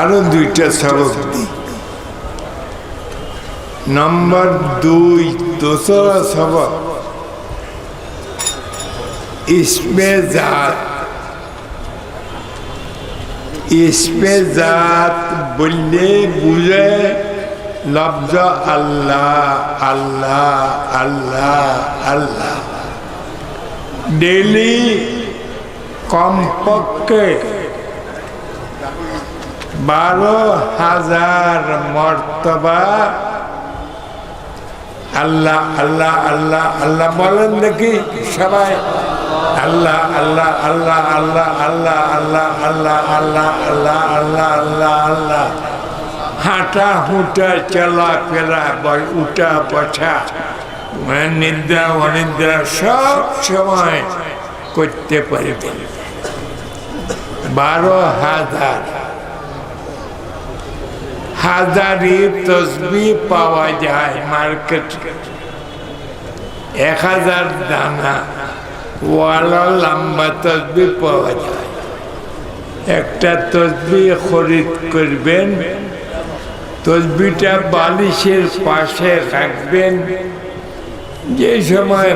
আরও দুইটা সবক দিই নম্বর দুই, দোসরা সবক ইসমে জাত। ইসমে জাত বললে বুঝে লব্জ আল্লাহ আল্লাহ আল্লাহ আল্লাহ। ডেলি কমপক্ষে বারো হাজার মর্তবা আল্লাহ আল্লাহ আল্লাহ আল্লাহ বলেন দেখি সবাই আল্লাহ আল্লাহ আল্লাহ আল্লাহ আল্লাহ আল্লাহ আল্লাহ আল্লাহ আল্লাহ আল্লাহ আল্লাহ আল্লাহ হাঁটা হুঁটা চলা ফেরা বই উঠা মানে নিদ্রা অনিদ্রা সব সময় করতে পারবে বারো হাজার হাজারি তসবি পাওয়া যায় মার্কেট। এক হাজার দানা, ওয়ালা লম্বা তসবি পাওয়া যায়। একটা তসবি খরিদ করবেন, তসবিটা বালিশের পাশে রাখবেন। যে সময়